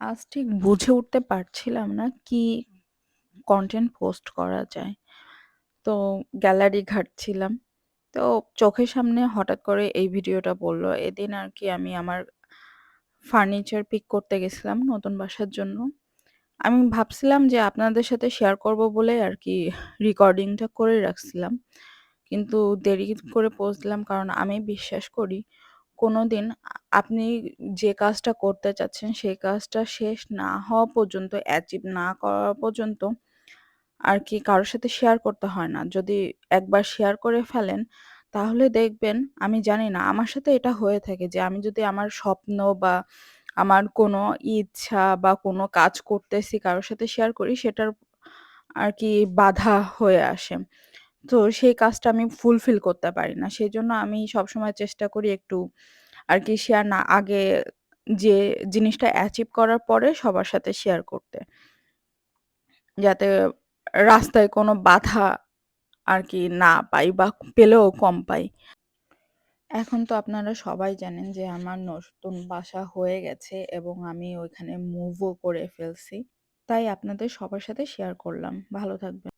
আজ ঠিক বুঝে উঠতে পারছিলাম না কি কন্টেন্ট পোস্ট করা যায়। তো গ্যালারি ঘাঁটছিলাম। তো চোখের সামনে হঠাৎ করে এই ভিডিওটা পড়ল। এদিন আর কি আমি আমার ফার্নিচার পিক করতে গেছিলাম নতুন বাসার জন্য। আমি ভাবছিলাম যে আপনাদের সাথে শেয়ার করব বলে আর কি রেকর্ডিংটা করে রাখছিলাম। কিন্তু দেরি করে পোস্ট দিলাম কারণ আমি বিশ্বাস করি কোনোদিন আ আপনি যে কাজটা করতে চাচ্ছেন, সেই কাজটা শেষ না হওয়া পর্যন্ত অ্যাচিভ না করা পর্যন্ত আর কি কারোর সাথে শেয়ার করতে হয় না। যদি একবার শেয়ার করে ফেলেন, তাহলে দেখবেন, আমি জানি না, আমার সাথে এটা হয়ে থাকে যে আমি যদি আমার স্বপ্ন বা আমার কোনো ইচ্ছা বা কোনো কাজ করতেছি কারও সাথে শেয়ার করি, সেটার আর কি বাধা হয়ে আসে। তো সেই কাজটা আমি ফুলফিল করতে পারি না। সেজন্য আমি সবসময় চেষ্টা করি একটু আরকি শেয়ার না, আগে যে জিনিসটা অ্যাচিভ করার পরে সবার সাথে শেয়ার করতে। যাতে রাস্তায় কোনো বাধা আর কি না পাই বা পেলেও কম পাই। এখন তো আপনারা সবাই জানেন যে আমার নতুন বাসা হয়ে গেছে এবং আমি ওইখানে মুভও করে ফেলছি। তাই আপনাদের সবার সাথে শেয়ার করলাম। ভালো থাকবেন।